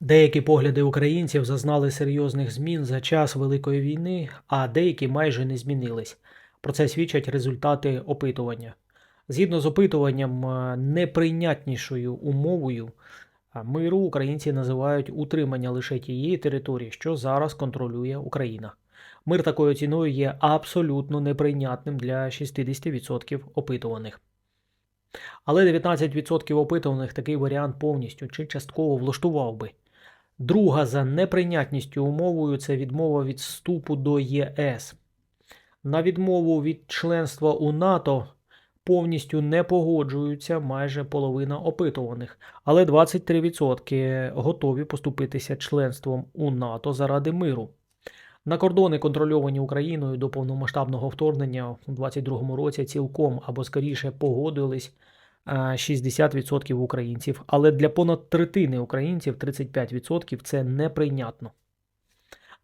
Деякі погляди українців зазнали серйозних змін за час Великої війни, а деякі майже не змінились. Про це свідчать результати опитування. Згідно з опитуванням, е, неприйнятнішою умовою миру українці називають утримання лише тієї території, що зараз контролює Україна. Мир такою ціною є абсолютно неприйнятним для 60% опитуваних. Але 19% опитуваних такий варіант повністю чи частково влаштував би. Друга за неприйнятністю умовою це відмова від вступу до ЄС. На відмову від членства у НАТО повністю не погоджуються майже половина опитуваних, але 23% готові поступитися членством у НАТО заради миру. На кордони, контрольовані Україною до повномасштабного вторгнення у 2022 році, цілком або скоріше погодились 60% українців, але для понад третини українців 35% це неприйнятно.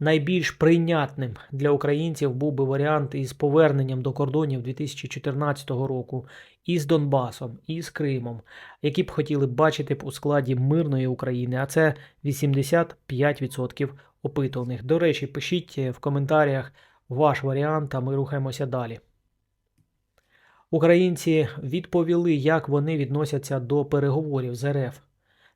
Найбільш прийнятним для українців був би варіант із поверненням до кордонів 2014 року із Донбасом, і з Кримом, які б хотіли бачити б у складі мирної України, а це 85% опитуваних. До речі, пишіть в коментарях ваш варіант, а ми рухаємося далі. Українці відповіли, як вони відносяться до переговорів з РФ.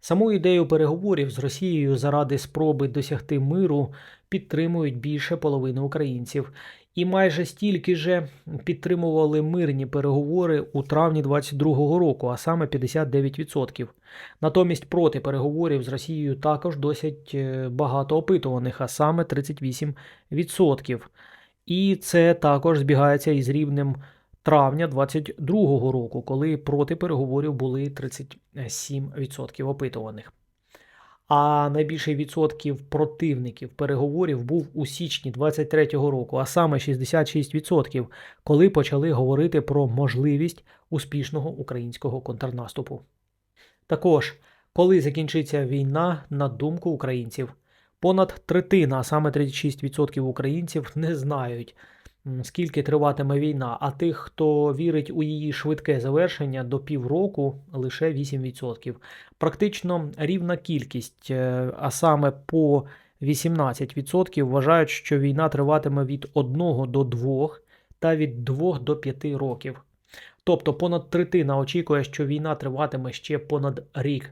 Саму ідею переговорів з Росією заради спроби досягти миру підтримують більше половини українців, і майже стільки же підтримували мирні переговори у травні 22-го року, а саме 59%. Натомість проти переговорів з Росією також досить е, багато опитуваних, а саме 38%. І це також збігається із рівнем травня 22-го року, коли проти переговорів були 37% опитуваних. А найбільший відсотків противників переговорів був у січні 23-го року, а саме 66%, коли почали говорити про можливість успішного українського контрнаступу. Також, коли закінчиться війна, на думку українців, понад третина, а саме 36% українців не знають, скільки триватиме війна, а тих, хто вірить у її швидке завершення до півроку, лише 8%. Практично рівна кількість, е, а саме по 18% вважають, що війна триватиме від 1 до 2 та від 2 до 5 років. Тобто понад третина очікує, що війна триватиме ще понад рік.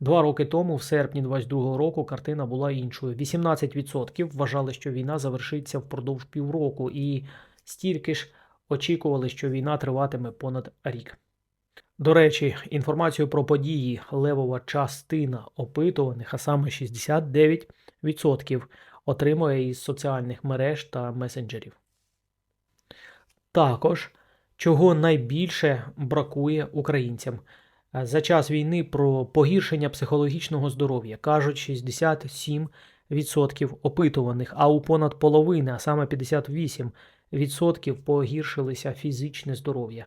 Два роки тому, в серпні 22 року, картина була іншою. 18% вважали, що війна завершиться впродовж півроку, і стільки ж очікували, що війна триватиме понад рік. До речі, інформацію про події левова частина опитуваних, а саме 69%, отримує із соціальних мереж та месенджерів. Також, чого найбільше бракує українцям. Е, За час війни про погіршення психологічного здоров'я кажуть 67% опитуваних, а у понад половини, а саме 58% погіршилися фізичне здоров'я.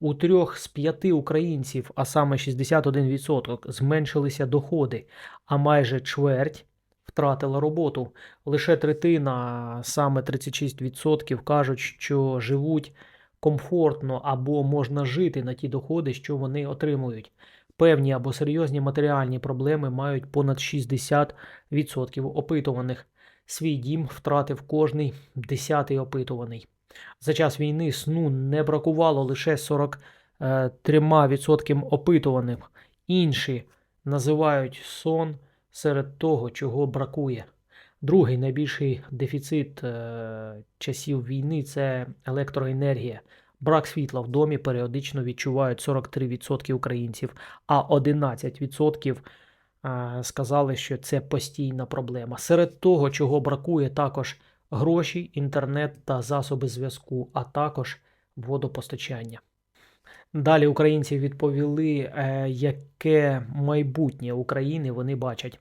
У трьох з п'яти українців, а саме 61%, зменшилися доходи, а майже чверть втратила роботу. Лише третина, саме 36%, кажуть, що живуть комфортно або можна жити на ті доходи, що вони отримують. Певні або серйозні матеріальні проблеми мають понад 60% опитуваних. Свій дім втратив кожний десятий опитуваний. За час війни сну не бракувало лише 43% опитуваних. Інші називають сон серед того, чого бракує. Другий найбільший дефіцит е, часів війни це електроенергія. Брак світла в домі періодично відчувають 43% українців, а 11% е, сказали, що це постійна проблема. Серед того, чого бракує, також гроші, інтернет та засоби зв'язку, а також водопостачання. Далі українці відповіли, е, яке майбутнє України вони бачать.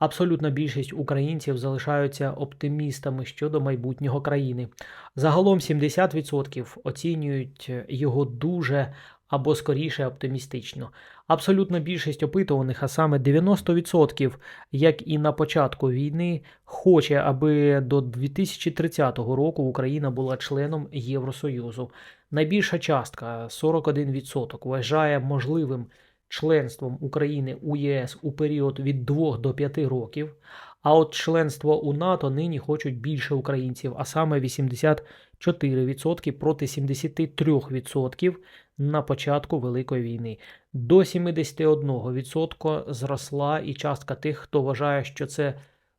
Абсолютна більшість українців залишаються оптимістами щодо майбутнього країни. Загалом 70% оцінюють його дуже або скоріше оптимістично. Абсолютна більшість опитуваних, а саме 90%, як і на початку війни, хоче, аби до 2030 року Україна була членом Євросоюзу. Найбільша частка 41% вважає можливим членством України у ЄС у період від 2 до 5 років. А от членство у НАТО нині хочуть більше українців, а саме 84% проти 73% на початку Великої війни. До 71% зросла і частка тих, хто вважає, що це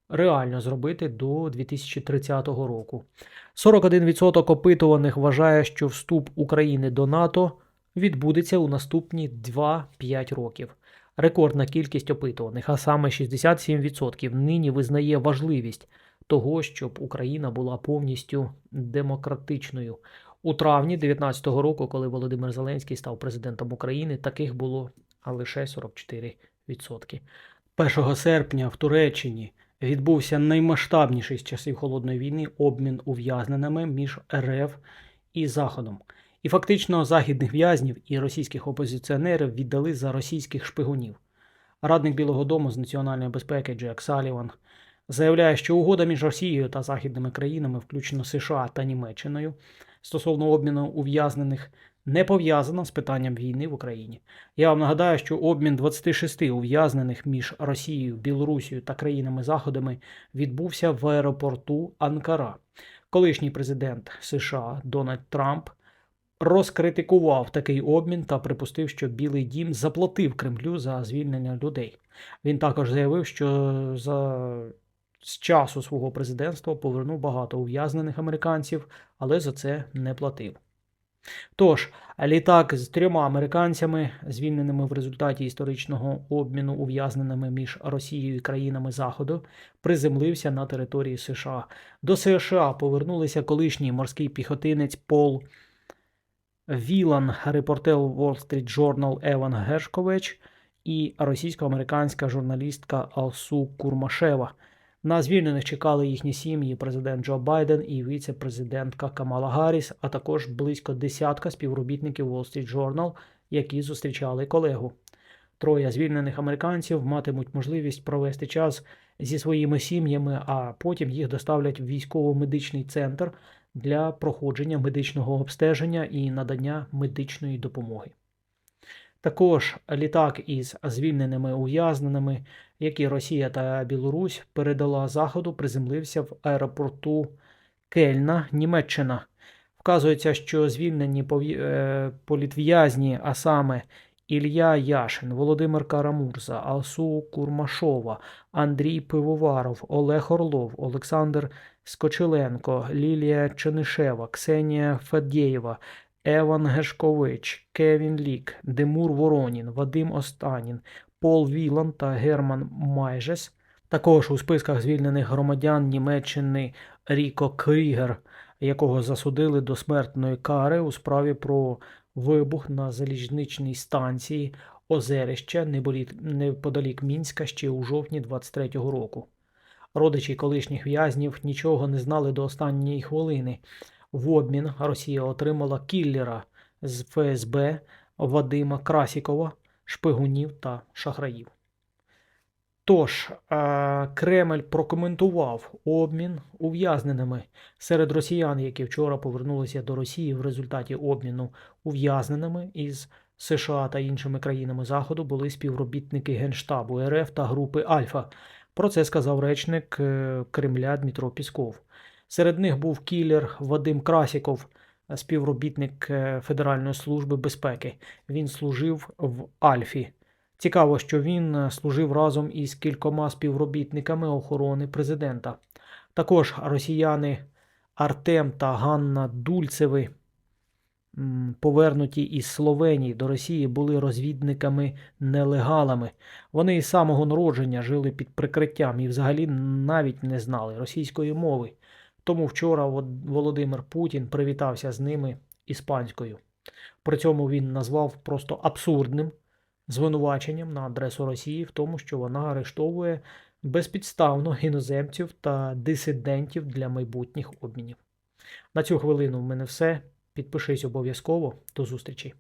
реально зробити до 2030 року. 41% опитуваних вважає, що вступ України до НАТО відбудеться у наступні 2-5 років. Рекордна кількість опитуваних, а саме 67%, нині визнає важливість того, щоб Україна була повністю демократичною. У травні 2019 року, коли Володимир Зеленський став президентом України, таких було лише 44%. 1 серпня в Туреччині відбувся наймасштабніший з часів холодної війни обмін ув'язненими між РФ і Заходом. І фактично західних в'язнів і російських опозиціонерів віддали за російських шпигунів. Радник Білого Дому з національної безпеки Джек Саліван заявляє, що угода між Росією та західними країнами, включно США та Німеччиною, стосовно обміну ув'язнених, не пов'язана з питанням війни в Україні. Я вам нагадаю, що обмін 26 ув'язнених між Росією, Білорусією та країнами Заходами відбувся в аеропорту Анкара. Колишній президент США Дональд Трамп розкритикував такий обмін та припустив, що Білий Дім заплатив Кремлю за звільнення людей. Він також заявив, що за з часу свого президентства повернув багато ув'язнених американців, але за це не платив. Тож, літак з трьома американцями, звільненими в результаті історичного обміну ув'язненими між Росією і країнами Заходу, приземлився на території США. До США повернулися колишній морський піхотинець Пол Вілан, репортер Wall Street Journal Еван Гершкович і російсько-американська журналістка Алсу Курмашева. На звільнених чекали їхні сім'ї, президент Джо Байден і віце-президентка Камала Гарріс, а також близько десятка співробітників Wall Street Journal, які зустрічали колегу. Троє звільнених американців матимуть можливість провести час зі своїми сім'ями, а потім їх доставлять в військово-медичний центр для проходження медичного обстеження і надання медичної допомоги. Також літак із звільненими ув'язненими, які Росія та Білорусь передала Заходу, приземлився в аеропорту Кельна, Німеччина. Вказується, що звільнені е, політв'язні, а саме Ілля Яшин, Володимир Карамурза, Алсу Курмашова, Андрій Пивоваров, Олег Орлов, Олександр Скочеленко, Лілія Ченишева, Ксенія Фадєєва, Еван Гешкович, Кевін Лік, Демур Воронін, Вадим Останін, Пол Вілан та Герман Майжес. Також у списках звільнених громадян Німеччини Ріко Крігер, якого засудили до смертної кари у справі про вибух на залізничній станції Озерище неподалік Мінська ще у жовтні 23-го року. Родичі колишніх в'язнів нічого не знали до останньої хвилини. В обмін Росія отримала кіллера з ФСБ Вадима Красікова, шпигунів та шахраїв. Тож, Кремль прокоментував обмін ув'язненими серед росіян, які вчора повернулися до Росії в результаті обміну ув'язненими із США та іншими країнами Заходу були співробітники Генштабу РФ та групи Альфа. Про це сказав речник е, Кремля Дмитро Пісков. Серед них був кілер Вадим Красіков, співробітник е, Федеральної служби безпеки. Він служив в Альфі. Цікаво, що він е, служив разом із кількома співробітниками охорони президента. Також росіяни Артем та Ганна Дульцеви, повернуті із Словенії до Росії, були розвідниками-нелегалами. Вони із самого народження жили під прикриттям і взагалі навіть не знали російської мови. Тому вчора Володимир Путін привітався з ними іспанською. При цьому він назвав просто абсурдним звинуваченням на адресу Росії в тому, що вона арештовує безпідставно іноземців та дисидентів для майбутніх обмінів. На цю хвилину в мене все. Підпишись обов'язково. До зустрічі!